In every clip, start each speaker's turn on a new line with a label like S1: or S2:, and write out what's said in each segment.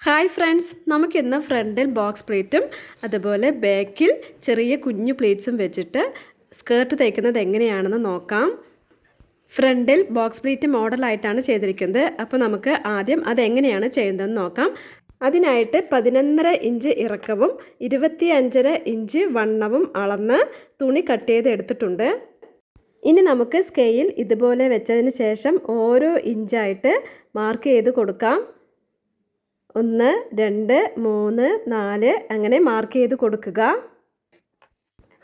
S1: Hi friends നമുക്കിന്ന് ഫ്രണ്ടിൽ box പ്ലേറ്റും അതുപോലെ ബാക്കിൽ ചെറിയ കുഞ്ഞു പ്ലേറ്റ്സും വെച്ചിട്ട് സ്കേർട്ട് തയ്ക്കുന്നത് എങ്ങനെയാണെന്ന് നോക്കാം. ഫ്രണ്ടിൽ ബോക്സ് പ്ലേറ്റ് മോഡലായിട്ടാണ് ചെയ്തിരിക്കുന്നത്. അപ്പോൾ നമുക്ക് ആദ്യം അതെങ്ങനെയാണ് ചെയ്യുന്നതെന്ന് നോക്കാം. അതിനായിട്ട് പതിനൊന്നര ഇഞ്ച് ഇറക്കവും ഇരുപത്തി അഞ്ചര ഇഞ്ച് വണ്ണവും അളന്ന് തുണി കട്ട് ചെയ്ത് എടുത്തിട്ടുണ്ട്. ഇനി നമുക്ക് സ്കെയിൽ ഇതുപോലെ വെച്ചതിന് ശേഷം ഓരോ ഇഞ്ചായിട്ട് മാർക്ക് ചെയ്ത് കൊടുക്കാം. ഒന്ന് രണ്ട് മൂന്ന് നാല് അങ്ങനെ മാർക്ക് ചെയ്ത് കൊടുക്കുക.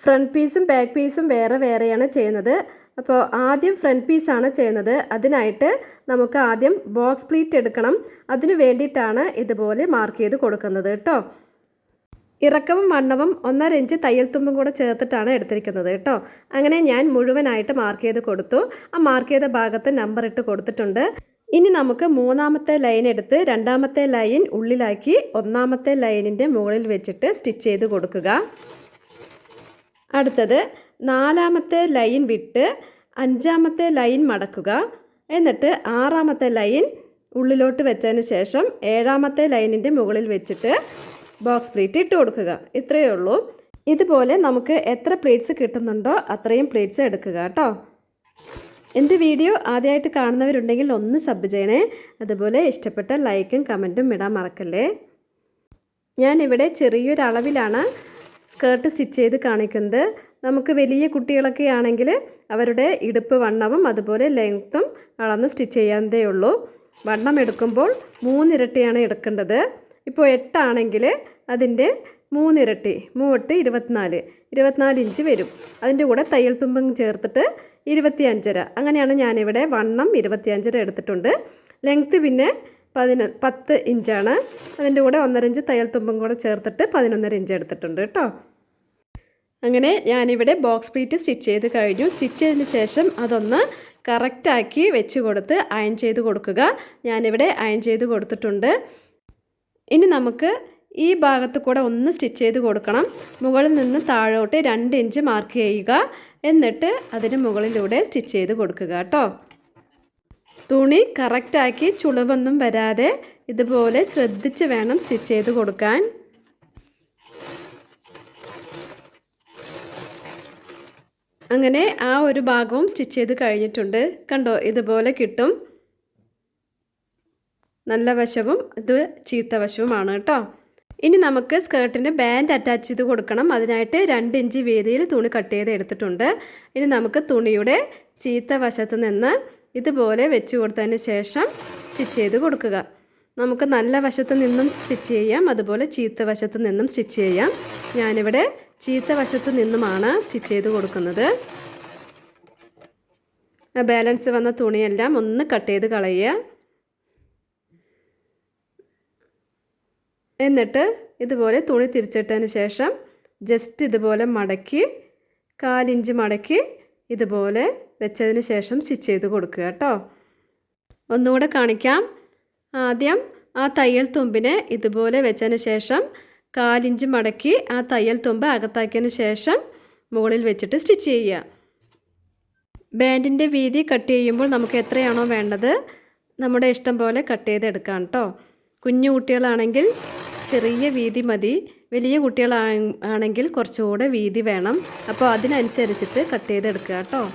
S1: ഫ്രണ്ട് പീസും ബാക്ക് പീസും വേറെ വേറെയാണ് ചെയ്യുന്നത്. അപ്പോൾ ആദ്യം ഫ്രണ്ട് പീസാണ് ചെയ്യുന്നത്. അതിനായിട്ട് നമുക്ക് ആദ്യം ബോക്സ് പ്ലീറ്റ് എടുക്കണം. അതിന് വേണ്ടിയിട്ടാണ് ഇതുപോലെ മാർക്ക് ചെയ്ത് കൊടുക്കുന്നത് കേട്ടോ. ഇറക്കവും വണ്ണവും ഒന്നര ഇഞ്ച് തയ്യൽ തുമ്പും കൂടെ ചേർത്തിട്ടാണ് എടുത്തിരിക്കുന്നത് കേട്ടോ. അങ്ങനെ ഞാൻ മുഴുവനായിട്ട് മാർക്ക് ചെയ്ത് കൊടുത്തു. ആ മാർക്ക് ചെയ്ത ഭാഗത്ത് നമ്പർ ഇട്ട് കൊടുത്തിട്ടുണ്ട്. ഇനി നമുക്ക് മൂന്നാമത്തെ ലൈൻ എടുത്ത് രണ്ടാമത്തെ ലൈൻ ഉള്ളിലാക്കി ഒന്നാമത്തെ ലൈനിന്റെ മുകളിൽ വെച്ചിട്ട് സ്റ്റിച്ച് ചെയ്ത് കൊടുക്കുക. അടുത്തത് നാലാമത്തെ ലൈൻ വിട്ട് അഞ്ചാമത്തെ ലൈൻ മടക്കുക. എന്നിട്ട് ആറാമത്തെ ലൈൻ ഉള്ളിലോട്ട് വെച്ചതിന് ശേഷം ഏഴാമത്തെ ലൈനിന്റെ മുകളിൽ വെച്ചിട്ട് ബോക്സ് പ്ലേറ്റ് ഇട്ട് കൊടുക്കുക. ഇത്രയേ ഉള്ളൂ. ഇതുപോലെ നമുക്ക് എത്ര പ്ലേറ്റ്സ് കിട്ടുന്നുണ്ടോ അത്രയും പ്ലേറ്റ്സ് എടുക്കുക കേട്ടോ. എന്റെ വീഡിയോ ആദ്യമായിട്ട് കാണുന്നവരുണ്ടെങ്കിൽ ഒന്ന് സബ് ചെയ്യണേ. അതുപോലെ ഇഷ്ടപ്പെട്ട ലൈക്കും കമന്റും ഇടാൻ മറക്കല്ലേ. ഞാനിവിടെ ചെറിയൊരളവിലാണ് സ്കേർട്ട് സ്റ്റിച്ച് ചെയ്ത് കാണിക്കുന്നത്. നമുക്ക് വലിയ കുട്ടികളൊക്കെ ആണെങ്കിൽ അവരുടെ ഇടുപ്പ് വണ്ണവും അതുപോലെ ലെങ്ത്തും അളന്ന് സ്റ്റിച്ച് ചെയ്യാതേ ഉള്ളൂ. വണ്ണം എടുക്കുമ്പോൾ മൂന്നിരട്ടിയാണ് എടുക്കേണ്ടത്. ഇപ്പോൾ എട്ടാണെങ്കിൽ അതിന്റെ മൂന്നിരട്ടി മൂവെട്ട് ഇരുപത്തിനാല് ഇരുപത്തിനാല് ഇഞ്ച് വരും. അതിന്റെ കൂടെ തയ്യൽ തുമ്പും ചേർത്തിട്ട് ഇരുപത്തി അഞ്ചര അങ്ങനെയാണ് ഞാനിവിടെ വണ്ണം ഇരുപത്തി അഞ്ചര എടുത്തിട്ടുണ്ട്. ലെങ്ത്ത് പിന്നെ പതിന പത്ത് ഇഞ്ചാണ്. അതിന്റെ കൂടെ ഒന്നര ഇഞ്ച് തയ്യൽ തുമ്പും കൂടെ ചേർത്തിട്ട് പതിനൊന്നര ഇഞ്ച് എടുത്തിട്ടുണ്ട് കേട്ടോ. അങ്ങനെ ഞാനിവിടെ ബോക്സ് പ്ലീറ്റ് സ്റ്റിച്ച് ചെയ്ത് കഴിഞ്ഞു. സ്റ്റിച്ച് ചെയ്തതിന് ശേഷം അതൊന്ന് കറക്റ്റാക്കി വെച്ച് കൊടുത്ത് അയൺ ചെയ്ത് കൊടുക്കുക. ഞാനിവിടെ അയൺ ചെയ്ത് കൊടുത്തിട്ടുണ്ട്. ഇനി നമുക്ക് ഈ ഭാഗത്ത് കൂടെ ഒന്ന് സ്റ്റിച്ച് ചെയ്ത് കൊടുക്കണം. മുകളിൽ നിന്ന് താഴോട്ട് രണ്ട് ഇഞ്ച് മാർക്ക് ചെയ്യുക. എന്നിട്ട് അതിന് മുകളിലൂടെ സ്റ്റിച്ച് ചെയ്ത് കൊടുക്കുക കേട്ടോ. തുണി കറക്റ്റാക്കി ചുളിവൊന്നും വരാതെ ഇതുപോലെ ശ്രദ്ധിച്ച് വേണം സ്റ്റിച്ച് ചെയ്ത് കൊടുക്കാൻ. അങ്ങനെ ആ ഒരു ഭാഗവും സ്റ്റിച്ച് ചെയ്ത് കഴിഞ്ഞിട്ടുണ്ട്. കണ്ടോ ഇതുപോലെ കിട്ടും. നല്ല വശവും ഇത് ചീത്ത വശവുമാണ് കേട്ടോ. ഇനി നമുക്ക് സ്കേർട്ടിന് ബാൻഡ് അറ്റാച്ച് ചെയ്ത് കൊടുക്കണം. അതിനായിട്ട് രണ്ട് ഇഞ്ച് വീതിയിൽ തുണി കട്ട് ചെയ്ത് എടുത്തിട്ടുണ്ട്. ഇനി നമുക്ക് തുണിയുടെ ചീത്ത വശത്ത് നിന്ന് ഇതുപോലെ വെച്ച് കൊടുത്തതിന് ശേഷം സ്റ്റിച്ച് ചെയ്ത് കൊടുക്കുക. നമുക്ക് നല്ല വശത്ത് നിന്നും സ്റ്റിച്ച് ചെയ്യാം. അതുപോലെ ചീത്ത വശത്ത് നിന്നും സ്റ്റിച്ച് ചെയ്യാം. ഞാനിവിടെ ചീത്ത വശത്ത് നിന്നുമാണ് സ്റ്റിച്ച് ചെയ്ത് കൊടുക്കുന്നത്. ബാലൻസ് വന്ന തുണിയെല്ലാം ഒന്ന് കട്ട് ചെയ്ത് കളയുക. എന്നിട്ട് ഇതുപോലെ തുണി തിരിച്ചിട്ടതിന് ശേഷം ജസ്റ്റ് ഇതുപോലെ മടക്കി കാലിഞ്ച് മടക്കി ഇതുപോലെ വെച്ചതിന് ശേഷം സ്റ്റിച്ച് ചെയ്ത് കൊടുക്കുക കേട്ടോ. ഒന്നുകൂടെ കാണിക്കാം. ആദ്യം ആ തയ്യൽ തുമ്പിനെ ഇതുപോലെ വെച്ചതിന് ശേഷം കാലിഞ്ച് മടക്കി ആ തയ്യൽ തുമ്പ് അകത്താക്കിയതിന് ശേഷം മുകളിൽ വെച്ചിട്ട് സ്റ്റിച്ച് ചെയ്യുക. ബാൻഡിന്റെ വീതി കട്ട് ചെയ്യുമ്പോൾ നമുക്ക് എത്രയാണോ വേണ്ടത് നമ്മുടെ ഇഷ്ടം പോലെ കട്ട് ചെയ്തെടുക്കാം കേട്ടോ. കുഞ്ഞു കുട്ടികളാണെങ്കിൽ ചെറിയ വീതി മതി. വലിയ കുട്ടികളാണെങ്കിൽ കുറച്ചുകൂടെ വീതി വേണം. അപ്പോൾ അതിനനുസരിച്ചിട്ട് കട്ട് ചെയ്തെടുക്കുക കേട്ടോ.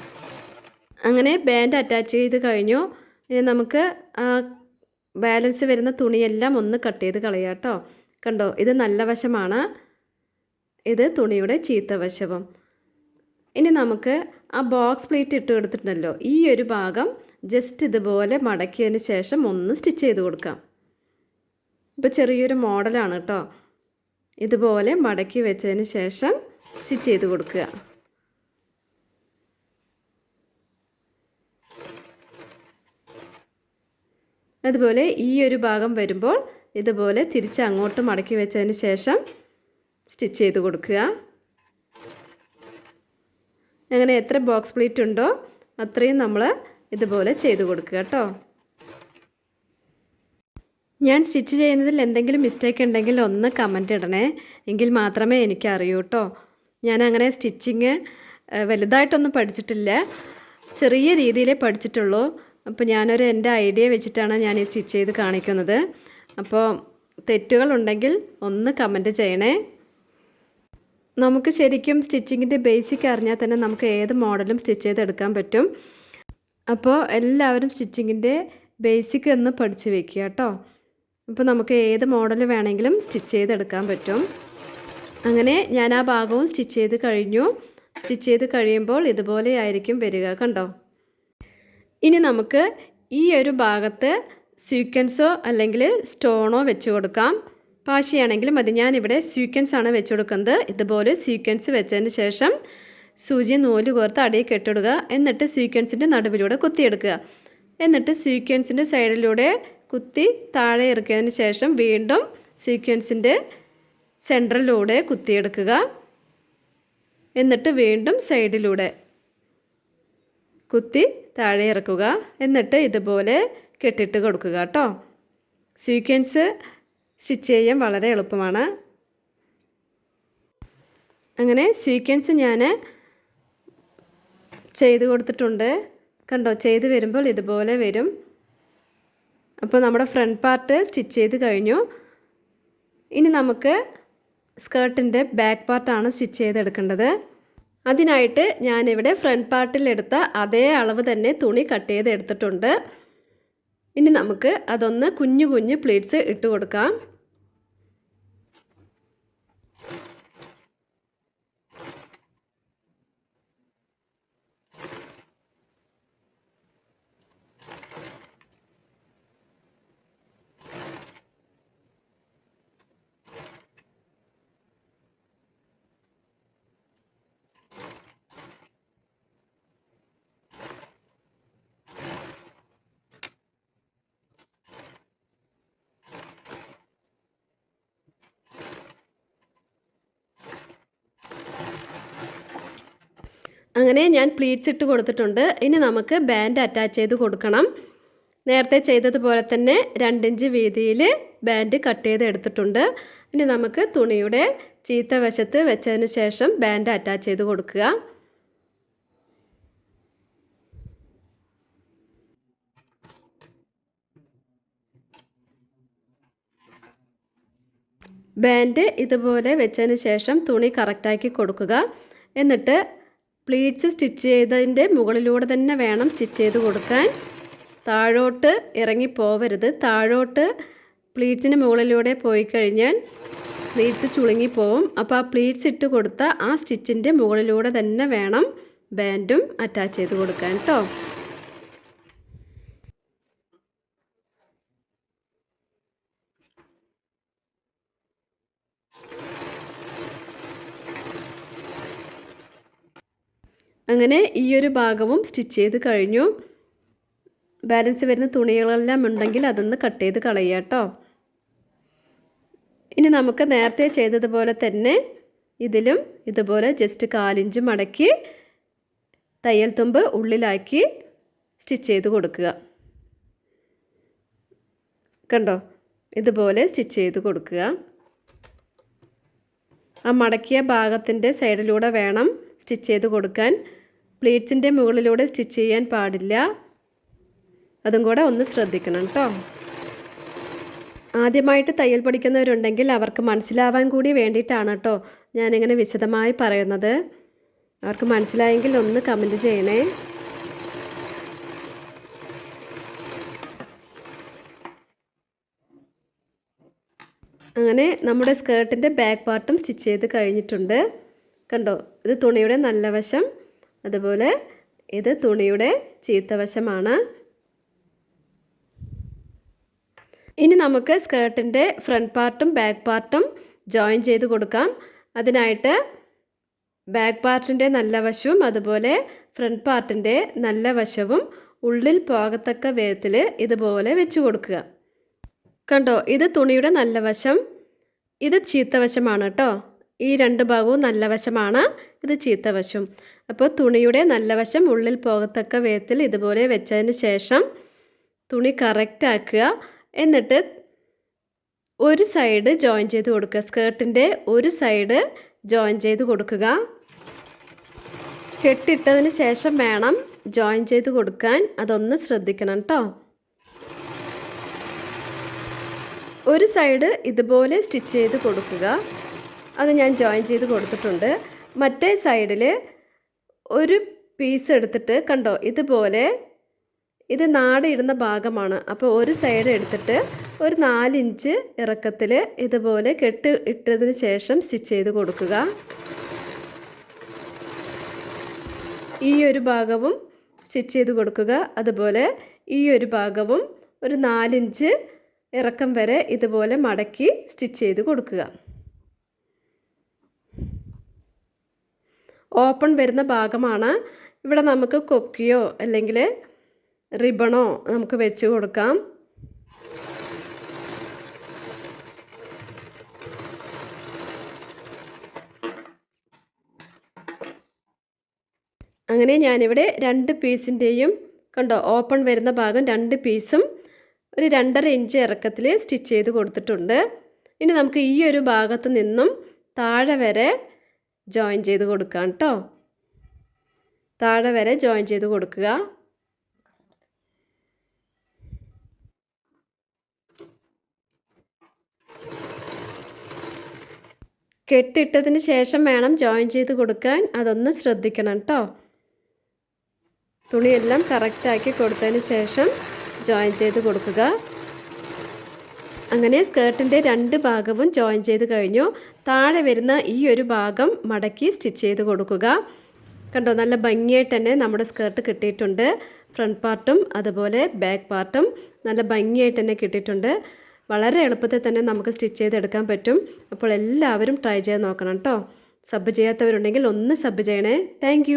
S1: അങ്ങനെ ബാൻഡ് അറ്റാച്ച് ചെയ്ത് കഴിഞ്ഞു. ഇനി നമുക്ക് ആ ബാലൻസ് വരുന്ന തുണിയെല്ലാം ഒന്ന് കട്ട് ചെയ്ത് കളയുക കേട്ടോ. കണ്ടോ? ഇത് നല്ല വശമാണ്. ഇത് തുണിയുടെ ചീത്ത വശവും. ഇനി നമുക്ക് ആ ബോക്സ് പ്ലേറ്റ് ഇട്ട് കൊടുത്തിട്ടുണ്ടല്ലോ. ഈ ഒരു ഭാഗം ജസ്റ്റ് ഇതുപോലെ മടക്കിയതിന് ശേഷം ഒന്ന് സ്റ്റിച്ച് ചെയ്ത് കൊടുക്കാം. ഇപ്പോൾ ചെറിയൊരു മോഡലാണ് കേട്ടോ ഇതുപോലെ മടക്കി വെച്ചതിന് ശേഷം സ്റ്റിച്ച് ചെയ്ത് കൊടുക്കുക. അതുപോലെ ഈ ഒരു ഭാഗം വരുമ്പോൾ ഇതുപോലെ തിരിച്ച് അങ്ങോട്ട് മടക്കി വെച്ചതിന് ശേഷം സ്റ്റിച്ച് ചെയ്ത് കൊടുക്കുക. അങ്ങനെ എത്ര ബോക്സ് പ്ലീറ്റ് ഉണ്ടോ അത്രയും നമ്മൾ ഇതുപോലെ ചെയ്ത് കൊടുക്കുക കേട്ടോ ഞാൻ സ്റ്റിച്ച് ചെയ്യുന്നതിൽ എന്തെങ്കിലും മിസ്റ്റേക്ക് ഉണ്ടെങ്കിൽ ഒന്ന് കമന്റ് ഇടണേ. എങ്കിൽ മാത്രമേ എനിക്കറിയൂ കേട്ടോ ഞാൻ അങ്ങനെ സ്റ്റിച്ചിങ് വലുതായിട്ടൊന്നും പഠിച്ചിട്ടില്ല. ചെറിയ രീതിയിലേ പഠിച്ചിട്ടുള്ളൂ. അപ്പോൾ ഞാനൊരു എന്റെ ഐഡിയ വെച്ചിട്ടാണ് ഞാൻ ഈ സ്റ്റിച്ച് ചെയ്ത് കാണിക്കുന്നത്. അപ്പോൾ തെറ്റുകൾ ഉണ്ടെങ്കിൽ ഒന്ന് കമന്റ് ചെയ്യണേ. നമുക്ക് ശരിക്കും സ്റ്റിച്ചിങ്ങിന്റെ ബേസിക് അറിഞ്ഞാൽ തന്നെ നമുക്ക് ഏത് മോഡലും സ്റ്റിച്ച് ചെയ്തെടുക്കാൻ പറ്റും. അപ്പോൾ എല്ലാവരും സ്റ്റിച്ചിങ്ങിന്റെ ബേസിക് ഒന്ന് പഠിച്ചു വെക്കുക കേട്ടോ അപ്പോൾ നമുക്ക് ഏത് മോഡൽ വേണമെങ്കിലും സ്റ്റിച്ച് ചെയ്തെടുക്കാൻ പറ്റും. അങ്ങനെ ഞാൻ ആ ഭാഗവും സ്റ്റിച്ച് ചെയ്ത് കഴിഞ്ഞു. സ്റ്റിച്ച് ചെയ്ത് കഴിയുമ്പോൾ ഇതുപോലെ ആയിരിക്കും വരിക കണ്ടോ? ഇനി നമുക്ക് ഈ ഒരു ഭാഗത്ത് സ്വീക്വൻസോ അല്ലെങ്കിൽ സ്റ്റോണോ വെച്ച് കൊടുക്കാം. പാശിയാണെങ്കിലും അത് ഞാനിവിടെ സ്വീക്വൻസ് ആണ് വെച്ച് കൊടുക്കുന്നത്. ഇതുപോലെ സ്വീക്വൻസ് വെച്ചതിന് ശേഷം സൂചി നൂൽ കോർത്ത് അടിയിൽ കെട്ടിടുക. എന്നിട്ട് സ്വീക്വൻസിന്റെ നടുവിലൂടെ കുത്തിയെടുക്കുക. എന്നിട്ട് സ്വീക്വൻസിന്റെ സൈഡിലൂടെ കുത്തി താഴെ ഇറക്കിയതിന് ശേഷം വീണ്ടും സീക്വൻസിന്റെ സെൻട്രലിലൂടെ കുത്തിയെടുക്കുക. എന്നിട്ട് വീണ്ടും സൈഡിലൂടെ കുത്തി താഴെ ഇറക്കുക. എന്നിട്ട് ഇതുപോലെ കെട്ടിട്ട് കൊടുക്കുക കേട്ടോ. സീക്വൻസ് സ്റ്റിച്ച് ചെയ്യാൻ വളരെ എളുപ്പമാണ്. അങ്ങനെ സീക്വൻസ് ഞാൻ ചെയ്ത് കൊടുത്തിട്ടുണ്ട്. കണ്ടോ? ചെയ്ത് വരുമ്പോൾ ഇതുപോലെ വരും. അപ്പോൾ നമ്മുടെ ഫ്രണ്ട് പാർട്ട് സ്റ്റിച്ച് ചെയ്ത് കഴിഞ്ഞു. ഇനി നമുക്ക് സ്കേർട്ടിന്റെ ബാക്ക് പാർട്ടാണ് സ്റ്റിച്ച് ചെയ്തെടുക്കേണ്ടത്. അതിനായിട്ട് ഞാനിവിടെ ഫ്രണ്ട് പാർട്ടിലെടുത്ത അതേ അളവ് തന്നെ തുണി കട്ട് ചെയ്ത് എടുത്തിട്ടുണ്ട് ഇനി നമുക്ക് അതൊന്ന് കുഞ്ഞു കുഞ്ഞു പ്ലീറ്റ്സ് ഇട്ട് കൊടുക്കാം. അങ്ങനെ ഞാൻ പ്ലീറ്റ്സ് ഇട്ട് കൊടുത്തിട്ടുണ്ട്. ഇനി നമുക്ക് ബാൻഡ് അറ്റാച്ച് ചെയ്ത് കൊടുക്കണം. നേരത്തെ ചെയ്തതുപോലെ തന്നെ രണ്ടിഞ്ച് വീതിയിൽ ബാൻഡ് കട്ട് ചെയ്ത് എടുത്തിട്ടുണ്ട്. ഇനി നമുക്ക് തുണിയുടെ ചീത്ത വശത്ത് വെച്ചതിന് ശേഷം ബാൻഡ് അറ്റാച്ച് ചെയ്ത് കൊടുക്കുക. ബാൻഡ് ഇതുപോലെ വെച്ചതിന് ശേഷം തുണി കറക്റ്റാക്കി കൊടുക്കുക. എന്നിട്ട് പ്ലീറ്റ്സ് സ്റ്റിച്ച് ചെയ്തതിന്റെ മുകളിലൂടെ തന്നെ വേണം സ്റ്റിച്ച് ചെയ്ത് കൊടുക്കാൻ. താഴോട്ട് ഇറങ്ങി പോവരുത്. താഴോട്ട് പ്ലീറ്റ്സിന് മുകളിലൂടെ പോയി കഴിഞ്ഞാൽ പ്ലീറ്റ്സ് ചുളുങ്ങിപ്പോവും അപ്പോൾ ആ പ്ലീറ്റ്സ് ഇട്ട് കൊടുത്ത ആ സ്റ്റിച്ചിന്റെ മുകളിലൂടെ തന്നെ വേണം ബാൻഡും അറ്റാച്ച് ചെയ്ത് കൊടുക്കാൻ കേട്ടോ അങ്ങനെ ഈ ഒരു ഭാഗവും സ്റ്റിച്ച് ചെയ്ത് കഴിഞ്ഞു. ബാലൻസ് വരുന്ന തുണികളെല്ലാം ഉണ്ടെങ്കിൽ അതൊന്ന് കട്ട് ചെയ്ത് കളയുക കേട്ടോ. ഇനി നമുക്ക് നേരത്തെ ചെയ്തതുപോലെ തന്നെ ഇതിലും ഇതുപോലെ ജസ്റ്റ് കാലിഞ്ച് മടക്കി തയ്യൽ തുമ്പ് ഉള്ളിലാക്കി സ്റ്റിച്ച് ചെയ്ത് കൊടുക്കുക. കണ്ടോ? ഇതുപോലെ സ്റ്റിച്ച് ചെയ്ത് കൊടുക്കുക. ആ മടക്കിയ ഭാഗത്തിന്റെ സൈഡിലൂടെ വേണം സ്റ്റിച്ച് ചെയ്ത് കൊടുക്കാൻ. പ്ലീറ്റ്സിന്റെ മുകളിലൂടെ സ്റ്റിച്ച് ചെയ്യാൻ പാടില്ല. അതും കൂടെ ഒന്ന് ശ്രദ്ധിക്കണം കേട്ടോ ആദ്യമായിട്ട് തയ്യൽ പഠിക്കുന്നവരുണ്ടെങ്കിൽ അവർക്ക് മനസ്സിലാവാൻ കൂടി വേണ്ടിയിട്ടാണ് കേട്ടോ ഞാനിങ്ങനെ വിശദമായി പറയുന്നത്. അവർക്ക് മനസ്സിലായെങ്കിൽ ഒന്ന് കമന്റ് ചെയ്യണേ. അങ്ങനെ നമ്മുടെ സ്കേർട്ടിന്റെ ബാക്ക് പാർട്ടും സ്റ്റിച്ച് ചെയ്ത് കഴിഞ്ഞിട്ടുണ്ട്. കണ്ടോ? ഇത് തുണിയുടെ നല്ല വശം. അതുപോലെ ഇത് തുണിയുടെ ചീത്ത വശമാണ്. ഇനി നമുക്ക് സ്കേർട്ടിന്റെ ഫ്രണ്ട് പാർട്ടും ബാക്ക് പാർട്ടും ജോയിൻ ചെയ്ത് കൊടുക്കാം. അതിനായിട്ട് ബാക്ക് പാർട്ടിന്റെ നല്ല വശവും അതുപോലെ ഫ്രണ്ട് പാർട്ടിന്റെ നല്ല വശവും ഉള്ളിൽ പോകത്തക്ക വിധത്തിൽ ഇതുപോലെ വെച്ച് കൊടുക്കുക. കണ്ടോ? ഇത് തുണിയുടെ നല്ല വശം ഇത് ചീത്ത വശമാണ് കേട്ടോ. ഈ രണ്ട് ഭാഗവും നല്ല വശമാണ്. ഇത് ചീത്ത വശം. അപ്പോൾ തുണിയുടെ നല്ല വശം ഉള്ളിൽ പോകത്തക്ക വിധത്തിൽ ഇതുപോലെ വെച്ചതിന് ശേഷം തുണി കറക്റ്റ് ആക്കുക. എന്നിട്ട് ഒരു സൈഡ് ജോയിൻ ചെയ്ത് കൊടുക്കുക. സ്കേർട്ടിന്റെ ഒരു സൈഡ് ജോയിൻ ചെയ്ത് കൊടുക്കുക. കെട്ടിട്ടതിന് ശേഷം വേണം ജോയിൻ ചെയ്ത് കൊടുക്കാൻ. അതൊന്ന് ശ്രദ്ധിക്കണം കേട്ടോ ഒരു സൈഡ് ഇതുപോലെ സ്റ്റിച്ച് ചെയ്ത് കൊടുക്കുക. അത് ഞാൻ ജോയിൻ ചെയ്ത് കൊടുത്തിട്ടുണ്ട്. മറ്റേ സൈഡിൽ ഒരു പീസ് എടുത്തിട്ട് കണ്ടോ ഇതുപോലെ ഇത് നാടിടുന്ന ഭാഗമാണ്. അപ്പോൾ ഒരു സൈഡ് എടുത്തിട്ട് ഒരു നാലിഞ്ച് ഇറക്കത്തിൽ ഇതുപോലെ കെട്ട് ഇട്ടതിന് ശേഷം സ്റ്റിച്ച് ചെയ്ത് കൊടുക്കുക. ഈ ഒരു ഭാഗവും സ്റ്റിച്ച് ചെയ്ത് കൊടുക്കുക. അതുപോലെ ഈ ഒരു ഭാഗവും ഒരു നാലിഞ്ച് ഇറക്കം വരെ ഇതുപോലെ മടക്കി സ്റ്റിച്ച് ചെയ്ത് കൊടുക്കുക. ഓപ്പൺ വരുന്ന ഭാഗമാണ്. ഇവിടെ നമുക്ക് കൊക്കിയോ അല്ലെങ്കിൽ റിബണോ നമുക്ക് വെച്ച് കൊടുക്കാം. അങ്ങനെ ഞാനിവിടെ രണ്ട് പീസിന്റെയും കണ്ടോ ഓപ്പൺ വരുന്ന ഭാഗം രണ്ട് പീസും ഒരു രണ്ടര ഇഞ്ച് ഇറക്കത്തിൽ സ്റ്റിച്ച് ചെയ്ത് കൊടുത്തിട്ടുണ്ട്. ഇനി നമുക്ക് ഈ ഒരു ഭാഗത്ത് നിന്നും താഴെ വരെ ജോയിൻ ചെയ്ത് കൊടുക്കാം കേട്ടോ താഴെ വരെ ജോയിൻ ചെയ്ത് കൊടുക്കുക. കെട്ടിട്ടതിന് ശേഷം വേണം ജോയിൻ ചെയ്ത് കൊടുക്കാൻ. അതൊന്ന് ശ്രദ്ധിക്കണം കേട്ടോ തുണിയെല്ലാം കറക്റ്റാക്കി കൊടുത്തതിന് ശേഷം ജോയിൻ ചെയ്ത് കൊടുക്കുക. അങ്ങനെ സ്കേർട്ടിന്റെ രണ്ട് ഭാഗവും ജോയിൻ ചെയ്ത് കഴിഞ്ഞു. താഴെ വരുന്ന ഈ ഒരു ഭാഗം മടക്കി സ്റ്റിച്ച് ചെയ്ത് കൊടുക്കുക. കണ്ടോ നല്ല ഭംഗിയായിട്ട് തന്നെ നമ്മുടെ സ്കേർട്ട് കിട്ടിയിട്ടുണ്ട്. ഫ്രണ്ട് പാർട്ടും അതുപോലെ ബാക്ക് പാർട്ടും നല്ല ഭംഗിയായിട്ട് തന്നെ കിട്ടിയിട്ടുണ്ട്. വളരെ എളുപ്പത്തിൽ തന്നെ നമുക്ക് സ്റ്റിച്ച് ചെയ്തെടുക്കാൻ പറ്റും. അപ്പോൾ എല്ലാവരും ട്രൈ ചെയ്ത് നോക്കണം കേട്ടോ. സബ് ചെയ്യാത്തവരുണ്ടെങ്കിൽ ഒന്ന് സബ് ചെയ്യണേ. താങ്ക്